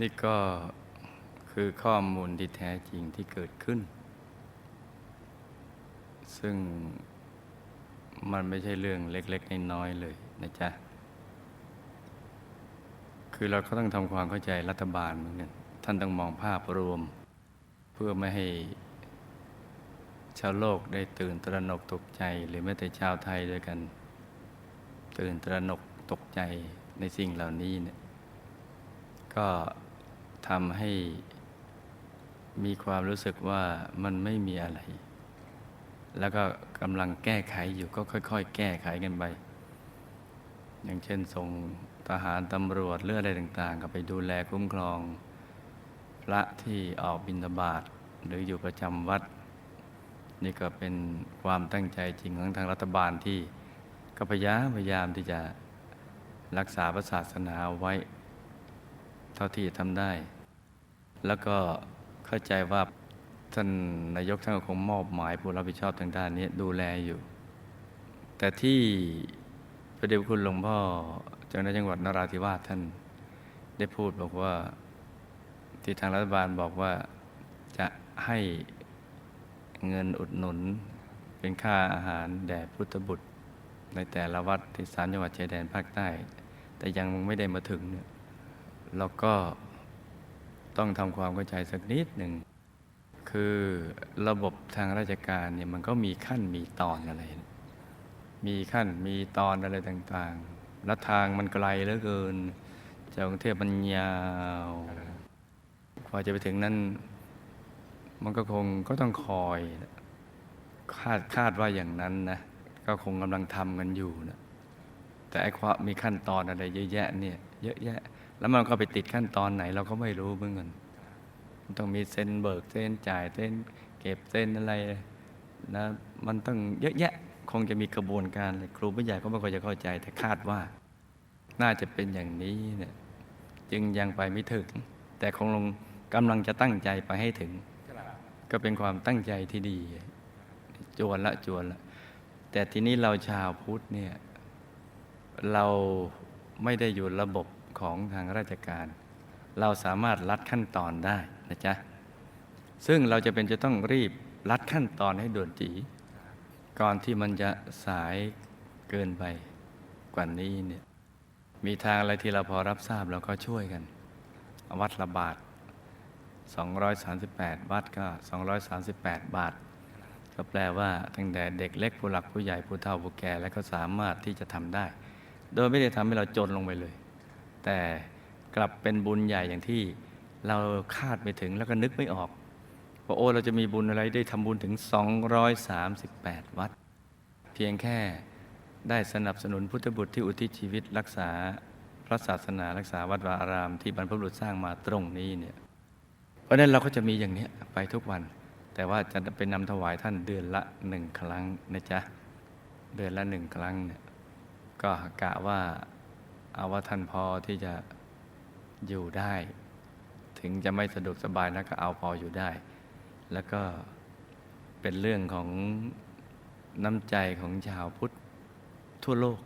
นี่ก็คือข้อมูลที่แท้จริงที่เกิดขึ้น ซึ่งมันไม่ใช่เรื่องเล็กๆน้อยๆเลยนะจ๊ะ คือเราก็ต้องทำความเข้าใจรัฐบาลเหมือนกันท่านต้องมองภาพรวม เพื่อไม่ให้ชาวโลกได้ตื่นตระหนกตกใจ หรือแม้แต่ชาวไทยด้วยกัน ตื่นตระหนกตกใจในสิ่งเหล่านี้เนี่ยก็ ทำให้มีความรู้สึกว่ามันไม่มีอะไร แล้วก็กำลังแก้ไขอยู่ก็ค่อย ๆ แก้ไขกันไป อย่างเช่นส่งทหารตำรวจเลือดอะไรต่างๆ ก็ไปดูแลคุ้มครอง พระที่ออกบิณฑบาตหรืออยู่ประจำวัด นี่ก็เป็นความตั้งใจจริงของทางรัฐบาลที่ก็พยายามพยายามที่จะรักษาพระศาสนาไว้ เท่าที่ทำได้ แล้วก็เข้าใจว่าท่านนายกท่านก็คงมอบหมายผู้รับผิดชอบทางด้านนี้ดูแลอยู่ แต่ที่พระเดชพระคุณหลวงพ่อเจ้าหน้าจังหวัดนราธิวาสท่านได้พูดบอกว่าที่ทางรัฐบาลบอกว่าจะให้เงินอุดหนุน เป็นค่าอาหารแด่พุทธบุตร ในแต่ละวัดที่สามจังหวัดชายแดนภาคใต้ แต่ยังไม่ได้มาถึงเนี่ยเราก็ ต้องทำความเข้าใจสักนิดหนึ่ง คือระบบทางราชการเนี่ยมันก็มีขั้นมีตอนอะไร มีขั้นมีตอนอะไรต่างๆ และทางมันไกลเหลือเกิน จากกรุงเทพมันยาวกว่าจะไปถึงนั้น มันก็คงก็ต้องคอยคาดคาดว่าอย่างนั้นนะ ก็คงกำลังทำกันอยู่นะแต่ไอ้ความมีขั้นตอนอะไรเยอะแยะเนี่ยเยอะแยะ แล้วมันก็ไปติดขั้นตอนไหน เราก็ไม่รู้เหมือนกันมันต้องมีเซ็นเบิกเซ็นจ่ายเซ็นเก็บเซ็นอะไรนะมันต้องเยอะแยะคงจะมีกระบวนการเลยครูผู้ใหญ่ก็ไม่ค่อยจะเข้าใจ แต่คาดว่า น่าจะเป็นอย่างนี้เนี่ยจึงยังไปไม่ถึง แต่คงลงกำลังจะตั้งใจไปให้ถึง ก็เป็นความตั้งใจที่ดี จวนละจวนละ แต่ทีนี้เราชาวพุทธเนี่ย เราไม่ได้อยู่ระบบ ของทางราชการ เราสามารถลัดขั้นตอนได้นะจ๊ะซึ่งเราจะเป็นจะต้องรีบลัดขั้นตอนให้ด่วนจี ก่อนที่มันจะสายเกินไปกว่านี้เนี่ยมีทางอะไรที่เราพอรับทราบเราก็ช่วยกัน วัดละบาท 238 วัดก็ 238 บาท ก็แปลว่าตั้งแต่เด็กเล็กผู้หลักผู้ใหญ่ผู้เฒ่าผู้แก่แล้วก็สามารถที่จะทำได้ โดยไม่ได้ทำให้เราจนลงไปเลย แต่กลับเป็นบุญใหญ่อย่างที่เราคาดไม่ถึงแล้วก็นึกไม่ออกว่าโอ้เราจะมีบุญอะไรได้ทำบุญถึง 238 วัด เพียงแค่ได้สนับสนุนพุทธบุตรที่อุทิศชีวิตรักษาพระศาสนารักษาวัดวาอารามที่บรรพบุรุษสร้างมาตรงนี้เนี่ยเพราะนั้นเราก็จะมีอย่างนี้ไปทุกวัน แต่ว่าจะเป็นนำถวายท่านเดือนละหนึ่งครั้งนะจ๊ะ เดือนละหนึ่งครั้งเนี่ยก็กะว่า เอาว่าท่านพอที่จะอยู่ได้ ถึงจะไม่สะดวกสบายนะก็เอาพออยู่ได้ แล้วก็เป็นเรื่องของน้ำใจของชาวพุทธทั่วโลก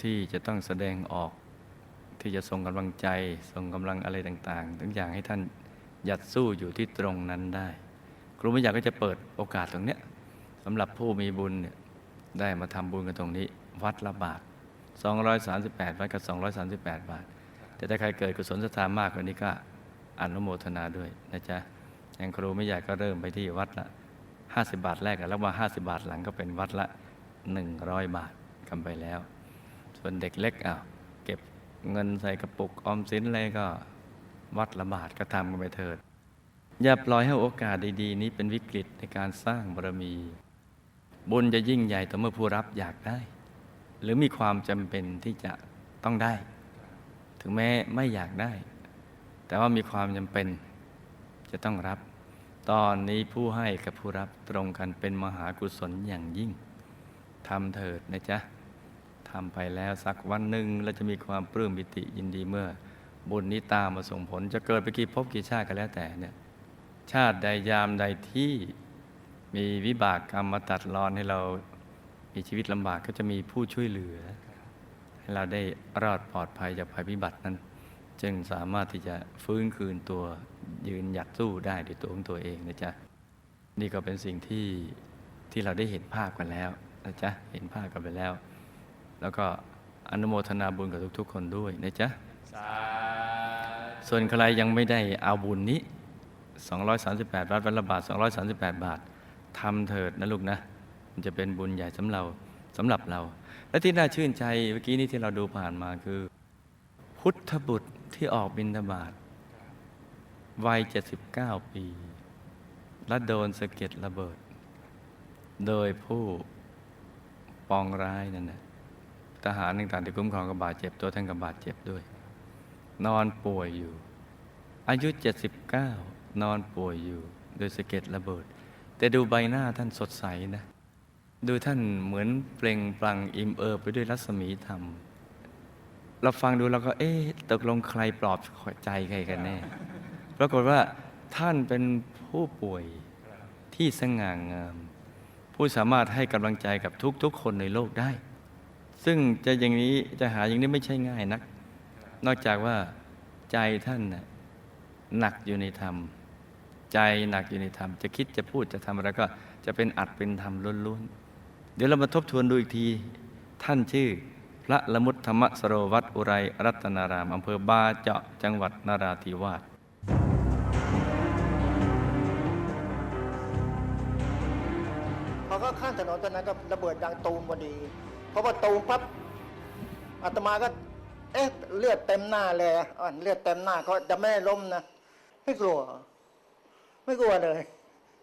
ที่จะต้องแสดงออก ที่จะส่งกำลังใจส่งกำลังอะไรต่างๆทุกอย่างให้ท่านหยัดสู้อยู่ที่ตรงนั้นได้ ครูไม่อยากก็จะเปิดโอกาสตรงเนี้ยสำหรับผู้มีบุญเนี่ยได้มาทำบุญกันตรงนี้ วัดละบาท 238วัดกับ 238 บาท แต่ถ้าใครเกิดกุศลศรัทธามากกว่านี้ก็อนุโมทนาด้วยนะจ๊ะอย่างครูไม่อยากก็เริ่มไปที่วัดละ 50 บาทแรกแล้วมา50 บาทหลังก็เป็นวัดละ 100 บาทกันไปแล้ว ส่วนเด็กเล็กอ้าวเก็บเงินใส่กระปุกออมสินอะไรก็วัดละบาทก็ทำกันไปเถิด อย่าปล่อยให้โอกาสดีๆ นี้เป็นวิกฤตในการสร้างบารมี บุญจะยิ่งใหญ่ต่อเมื่อผู้รับอยากได้ หรือมีความจำเป็นที่จะต้องได้ ถึงแม้ไม่อยากได้ แต่ว่ามีความจำเป็นจะต้องรับ ตอนนี้ผู้ให้กับผู้รับตรงกันเป็นมหากุศลอย่างยิ่งทำเถิดนะจ๊ะทำไปแล้วสักวันหนึ่งเราจะมีความปลื้มปิติยินดีเมื่อ บุญนี้ตามมาส่งผลจะเกิดไปกี่ภพกี่ชาติก็แล้วแต่เนี่ยชาติใดยามใดที่มีวิบากกรรมมาตัดรอนให้เรา มีชีวิตลำบากก็จะมีผู้ช่วยเหลือ ให้เราได้รอดปลอดภัยจากภัยพิบัตินั้น จึงสามารถที่จะฟื้นคืนตัวยืนหยัดสู้ได้ด้วยตัวของตัวเองนะจ๊ะนี่ก็เป็นสิ่งที่ที่เราได้เห็นภาพกันแล้วนะจ๊ะเห็นภาพกันไปแล้ว แล้วก็อนุโมทนาบุญกับทุก ๆ คนด้วยนะจ๊ะส่วนใครยังไม่ได้เอาบุญนี้ 238 บาทวันละบาท 238 บาททำเถิดนะลูกนะ มันจะเป็นบุญใหญ่สำเราสำหรับเรา และที่น่าชื่นใจเมื่อกี้นี้ที่เราดูผ่านมาคือ พุทธบุตรที่ออกบิณฑบาตวัย 79 ปี และโดนสะเก็ดระเบิด โดยผู้ปองร้ายนั่นนะทหารต่างๆที่คุ้มครองกับบาดเจ็บตัวท่านกับบาดเจ็บด้วย นอนป่วยอยู่ อายุ 79 นอนป่วยอยู่ โดยสะเก็ดระเบิด แต่ดูใบหน้าท่านสดใสนะ ดูท่านเหมือนเปล่งปลั่งอิ่มเอิบไปด้วยรัศมีธรรม เราฟังดูเราก็ เอ๊ะตกลงใครปลอบใจใครกันแน่ ปรากฏว่าท่านเป็นผู้ป่วยที่สง่างาม ผู้สามารถให้กำลังใจกับทุกๆ คนในโลกได้ ซึ่งจะอย่างนี้จะหาอย่างนี้ไม่ใช่ง่ายนัก นอกจากว่าใจท่านน่ะหนักอยู่ในธรรม ใจหนักอยู่ในธรรม จะคิดจะพูดจะทำอะไรก็จะเป็นอัดเป็นธรรมล้วนๆ เดี๋ยวเรามาทบทวนดูอีกที ท่านชื่อ พระละมุตธรรมสโรวัตอุไรรัตนารามอำเภอบาเจาะจังหวัดนาราธิวาสพอก็ข้ามถนนตอนนั้นก็ระเบิดดังตูมพอดีเพราะว่าตูมปั๊บอาตมาก็ เอ๊ะเลือดเต็มหน้าเลยอะอะเลือดเต็มหน้าเขาจะไม่ให้ล้มนะไม่กลัว ไม่กลัวเลย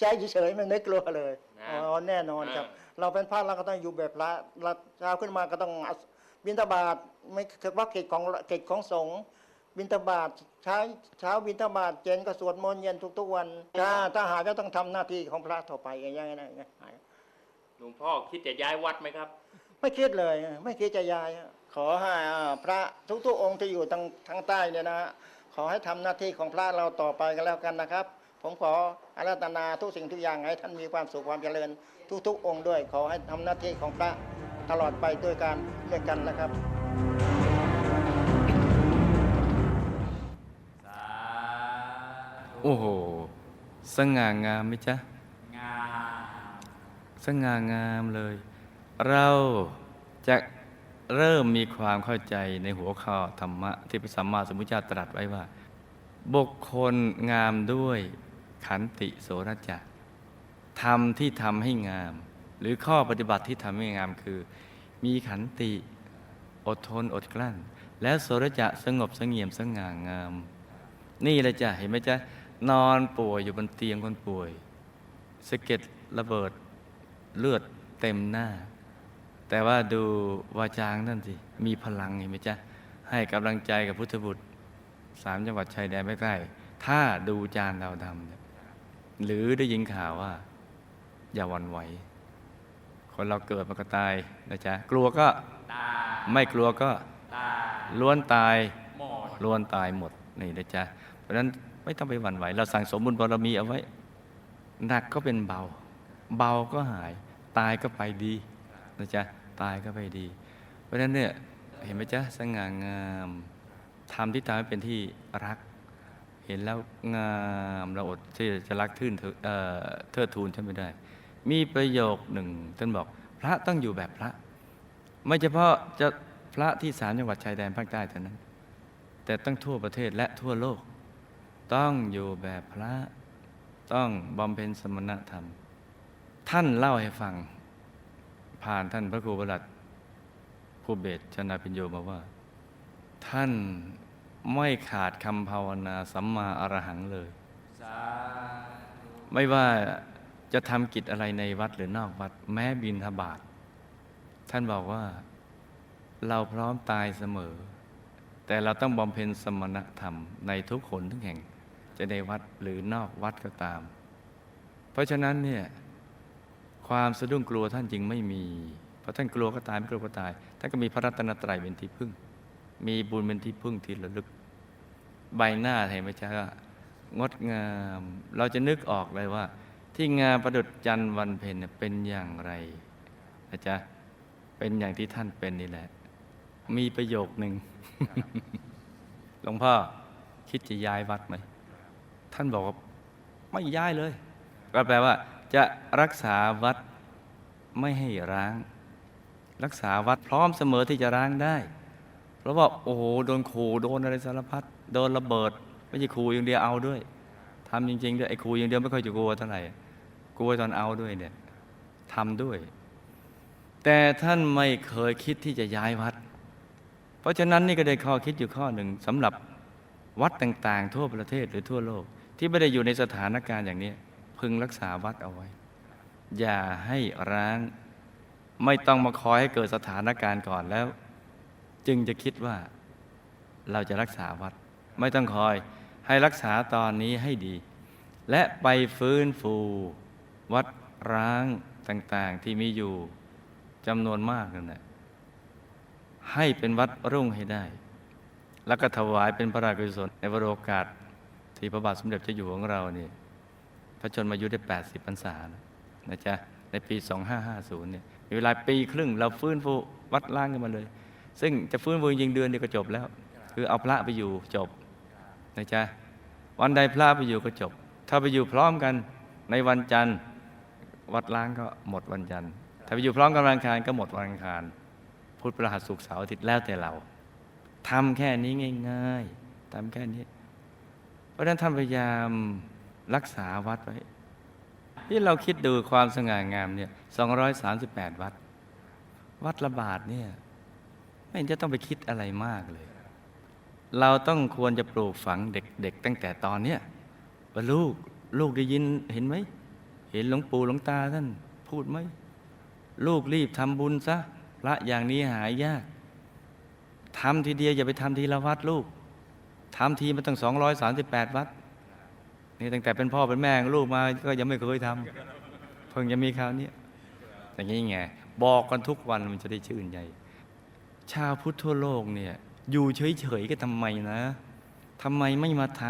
ใจเฉยๆมันไม่กลัวเลยนะอ๋อแน่นอนครับ เราเป็นพระเราก็ต้องอยู่แบบพระเราเช้าขึ้นมาก็ต้องบิณฑบาตไม่ถือว่าเขตของเขตของสงฆ์บิณฑบาตเช้าเช้าบิณฑบาตเย็นก็สวดมนต์เย็นทุกๆวันถ้าถ้าหากจะต้องทำหน้าที่ของพระต่อไปอย่างนี้นะอย่างนี้หลวงพ่อคิดจะย้ายวัดไหมครับ ไม่คิดเลย ไม่คิดจะย้าย ขอให้พระทุกๆองค์ที่อยู่ทางทางใต้เนี่ยนะฮะขอให้ทำหน้าที่ของพระเราต่อไปกันแล้วกันนะครับ ผมขออาราธนาทุกสิ่งทุกอย่างให้ท่านมีความสุขความเจริญ ทุกๆ องค์ด้วย ขอให้ทำหน้าที่ของพระตลอดไปด้วยกันด้วยกันนะครับ โอ้โห สง่างามไหมจ๊ะ งาม สง่างามเลย เราจะเริ่มมีความเข้าใจในหัวข้อธรรมะที่พระสัมมาสัมพุทธเจ้าตรัสไว้ว่า บุคคลงามด้วย ขันติโสรจะทำที่ทำให้งาม หรือข้อปฏิบัติที่ทำให้งามคือ มีขันติอดทนอดกลั้น แล้วโสรจะสงบสงี่ยมสง่างาม นี่เลยจ้ะเห็นไหมจ๊ะนอนป่วยอยู่บนเตียงคนป่วยสะเก็ดระเบิดเลือดเต็มหน้า แต่ว่าดูวาจางนั่นสิ มีพลังเห็นไหมจ๊ะ ให้กำลังใจกับพุทธบุตรสามจังหวัดชายแดนใกล้ๆถ้าดูจานดาวดำเนี่ย หรือได้ยินข่าวว่า อย่าหวันไหว คนเราเกิดมันก็ตายนะจ๊ะ กลัวก็ตาไม่กลัวก็ตาล้วนตายหมดล้วนตายหมดนี่นะจ๊ะ เพราะฉะนั้นไม่ต้องไปหวั่นไหว เราสั่งสมบุญบารมีเอาไว้ หนักก็เป็นเบา เบาก็หาย ตายก็ไปดีนะจ๊ะ ตายก็ไปดี เพราะฉะนั้นเนี่ยเห็นไหมจ๊ะสง่างามทำที่ตามให้เป็นที่รัก เห็นแล้วงามเราอดที่จะรักทื่นเถิดเอ่อเทิดทูนท่านไม่ได้ มีประโยคหนึ่งท่านบอก พระต้องอยู่แบบพระ ไม่เฉพาะจะพระที่สามจังหวัดชายแดนภาคใต้เท่านั้น แต่ต้องทั่วประเทศและทั่วโลก ต้องอยู่แบบพระต้องบำเพ็ญสมณธรรม ท่านเล่าให้ฟัง ผ่านท่านพระครูประหลัดผู้เบศชนาพิญโยมาว่า ท่าน ไม่ขาดคำภาวนาสัมมาอรหังเลยสาไม่ว่าจะทำกิจอะไรในวัดหรือนอกวัด แม้บินทบาท ท่านบอกว่าเราพร้อมตายเสมอ แต่เราต้องบำเพ็ญสมณธรรมในทุกคนทุกแห่ง จะในวัดหรือนอกวัดก็ตาม เพราะฉะนั้นเนี่ยความสะดุ้งกลัวท่านจึงไม่มี เพราะท่านกลัวก็ตายไม่กลัวก็ตาย ท่านก็มีพระรัตนตรัยเป็นที่พึ่ง มีบุญเป็นที่พึ่งที่ระลึก ใบหน้าเห็นไหมจ๊ะงดงาม เราจะนึกออกเลยว่า ที่งามประดุจจันทร์วันเพ็ญเนี่ยเป็นอย่างไรนะจ๊ะเป็นอย่างที่ท่านเป็นนี่แหละ มีประโยคหนึ่งหลวงพ่อคิดจะย้ายวัดไหมท่านบอกว่าไม่ย้ายเลย ก็แปลว่า จะรักษาวัดไม่ให้ร้าง รักษาวัดพร้อมเสมอที่จะร้างได้ เพราะว่าโอ้โหโดนขู่โดนอะไรสารพัดโดนระเบิดไม่ใช่ขู่อย่างเดียวเอาด้วยทำจริงๆด้วยไอ้ขู่อย่างเดียวไม่ค่อยจะกลัวเท่าไหร่กลัวตอนเอาด้วยเนี่ยทำด้วย แต่ท่านไม่เคยคิดที่จะย้ายวัด เพราะฉะนั้นนี่ก็ได้ข้อคิดอยู่ข้อหนึ่งสำหรับวัดต่างๆ ทั่วประเทศหรือทั่วโลก ที่ไม่ได้อยู่ในสถานการณ์อย่างนี้ พึงรักษาวัดเอาไว้ อย่าให้ร้าง ไม่ต้องมาคอยให้เกิดสถานการณ์ก่อนแล้ว จึงจะคิดว่าเราจะรักษาวัด ไม่ต้องคอยให้รักษาตอนนี้ให้ดี และไปฟื้นฟู วัดร้างต่าง ๆ ที่มีอยู่จำนวนมากนั่นแหละให้เป็นวัดรุ่งให้ได้ แล้วก็ถวายเป็นพระราชกุศลในวโรกาส ที่พระบาทสมเด็จเจ้าอยู่หัวของเราเนี่ยพระชนมายุได้ 80พรรษานะนะจ๊ะในปี 2550เนี่ยมีเวลาปีครึ่งเราฟื้นฟูวัดล่างกันมาเลย ซึ่งจะฟื้นฟูจริงเดือนเดียวก็จบแล้ว คือเอาพระไปอยู่จบนะจ๊ะวันใดพระไปอยู่ก็จบ ถ้าไปอยู่พร้อมกันในวันจันทร์วัดล้างก็หมดวันจันทร์ถ้าไปอยู่พร้อมกันวันอังคารก็หมดวันอังคารพุธพฤหัสศุกร์เสาร์อาทิตย์แล้วแต่เราทำแค่นี้ง่ายๆทำแค่นี้ เพราะฉะนั้นท่านพยายามรักษาวัดไว้ที่เราคิดดูความสง่างามเนี่ย238 วัด วัดละบาทเนี่ย ไม่จะต้องไปคิดอะไรมากเลย เราต้องควรจะปลูกฝังเด็ก ๆ ตั้งแต่ตอนเนี้ยว่าลูกลูกได้ยินเห็นไหม เห็นหลวงปู่หลวงตาท่านพูดไหม ลูกรีบทำบุญซะพระอย่างนี้หายากทำทีเดียวอย่าไปทำทีละวัดลูกทำทีมันตั้งสองร้อยสามสิบแปดวัด นี่ตั้งแต่เป็นพ่อเป็นแม่งลูกมาก็ยังไม่เคยทำเพิ่งจะมีคราวนี้อย่างนี้ไง บอกกันทุกวันมันจะได้ชื่นใจ ชาวพุทธทั่วโลกเนี่ยอยู่เฉยๆก็ทำไมนะทำไมไม่มาท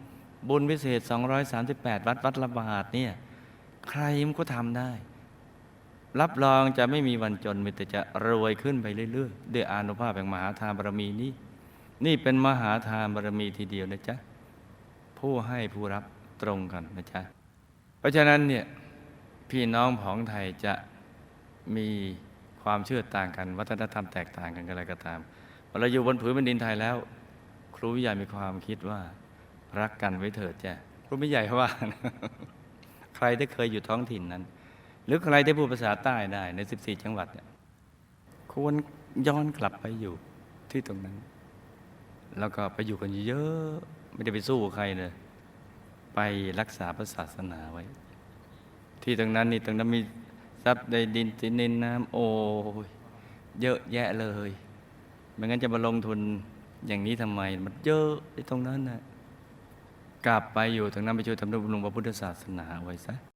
ำบุญพิเศษ 238 วัดวัดละบาทเนี่ยใครมันก็ทำได้ รับรองจะไม่มีวันจนมีแต่จะรวยขึ้นไปเรื่อยๆ ด้วยอานุภาพแห่งมหาทานบารมีนี้ นี่เป็นมหาทานบารมีทีเดียวนะจ๊ะ ผู้ให้ผู้รับตรงกันนะจ๊ะ เพราะฉะนั้นเนี่ยพี่น้องของไทยจะมี ความเชื่อต่างกัน วัฒนธรรมแตกต่างกันอะไรก็ตามพอเราอยู่บนผืนแผ่นดินไทยแล้ว ครูวิใหญ่มีความคิดว่ารักกันไว้เถิดจ้ะครูวิใหญ่ว่า ใครที่เคยอยู่ท้องถิ่นนั้น หรือใครที่พูดภาษาใต้ได้ใน 14 จังหวัดเนี่ยควรย้อนกลับไปอยู่ที่ตรงนั้น แล้วก็ไปอยู่กันเยอะไม่ได้ไปสู้ใครเลยไปรักษาพระศาสนาไว้ ที่ตรงนั้นนี่ตรงนั้นมี ทรัพย์ในดินสินินน้ำโอ้ยเยอะแยะเลยไม่งั้นจะมาลงทุนอย่างนี้ทำไม มันเยอะที่ตรงนั้นนะกลับไปอยู่ตรงนั้นไปช่วยทำนุบำรุงพระพุทธศาสนาไว้ซะ